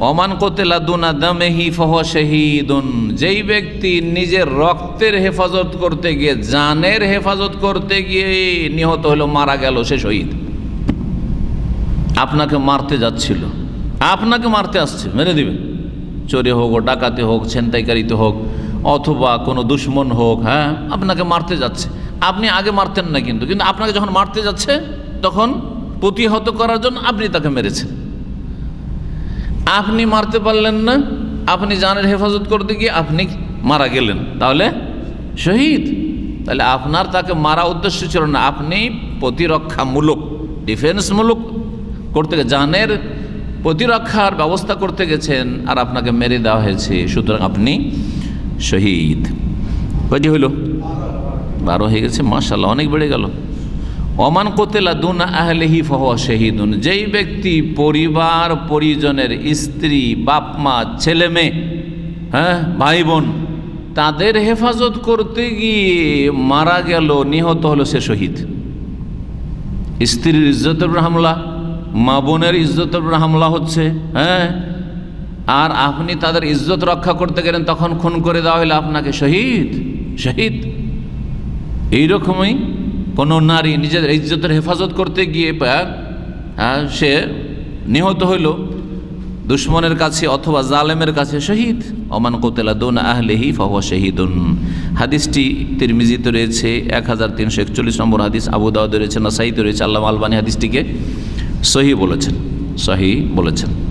অমান কোতেলা দুনা দামেহি ফহ শহীদুন। যেই ব্যক্তি নিজের রক্তের হেফাজত করতে গিয়ে, জানের হেফাজত করতে গিয়ে নিহত হলো, মারা গেল, সে শহীদ। আপনাকে মারতে যাচ্ছিল। আপনাকে মারতে আসছে, মেরে দিবে চোরে হোক ও ডাকাতে হোক, ছেনতাইকারিতে হোক, অথবা কোনো দুশ্মন হোক হ্যাঁ আপনাকে মারতে যাচ্ছে। আপনি আগে মারতেন না কিন্তু কিন্তু আপনাকে যখন মারতে যাচ্ছে, তখন প্রতিহত করার জন্য আপনি তাকে মেরেছেন। আপনি মারতে পারলেন না, আপনি জানের হেফাজত করতে গিয়ে আপনি মারা গেলেন। তাহলে শহীদ। তাহলে আপনার তাকে মারা উদ্দেশ্য ছিল না, আপনি প্রতিরক্ষামূলক, ডিফেন্সমূলক করতে জানের প্রতিরক্ষার ব্যবস্থা করতে গেছেন আর আপনাকে মেরে দেওয়া হয়েছে। সুতরাং আপনি শহীদ। কয়টি হইল? বারো হয়ে গেছে মাশাল্লাহ অনেক বেড়ে গেল। অমান কোতেলা দুন আহলেহি ফহ শহীদুন। যেই ব্যক্তি পরিবার, পরিজনের স্ত্রী, বাপ, মা, ছেলে, মেয়ে হ্যাঁ ভাই, বোন, তাদের হেফাজত করতে গিয়ে মারা গেল, নিহত হলো সে শহীদ। স্ত্রীর ইজ্জতের হামলা মা বোনের ইজ্জতের হামলা হচ্ছে হ্যাঁ? আর আপনি তাদের ইজ্জত রক্ষা করতে গেলেন, তখন খুন করে দেওয়া হলে আপনাকে শহীদ শহীদ। এইরকমই কোনো নারী নিজেদের ইজ্জতের হেফাজত করতে গিয়ে আহ, সে নিহত হইল। দুশ্মনের কাছে অথবা জালেমের কাছে শহীদ। অমান কোতেলা দোন আহলেহি ফাহ শহীদুন। হাদিসটি তিরমিজিতে রয়েছে এক হাজার তিনশো একচল্লিশ নম্বর হাদিস আবু দাউদ রয়েছে নাসাইতে রয়েছে আল্লাহ আলবানী হাদিসটিকে সহি বলেছেন সহি বলেছেন।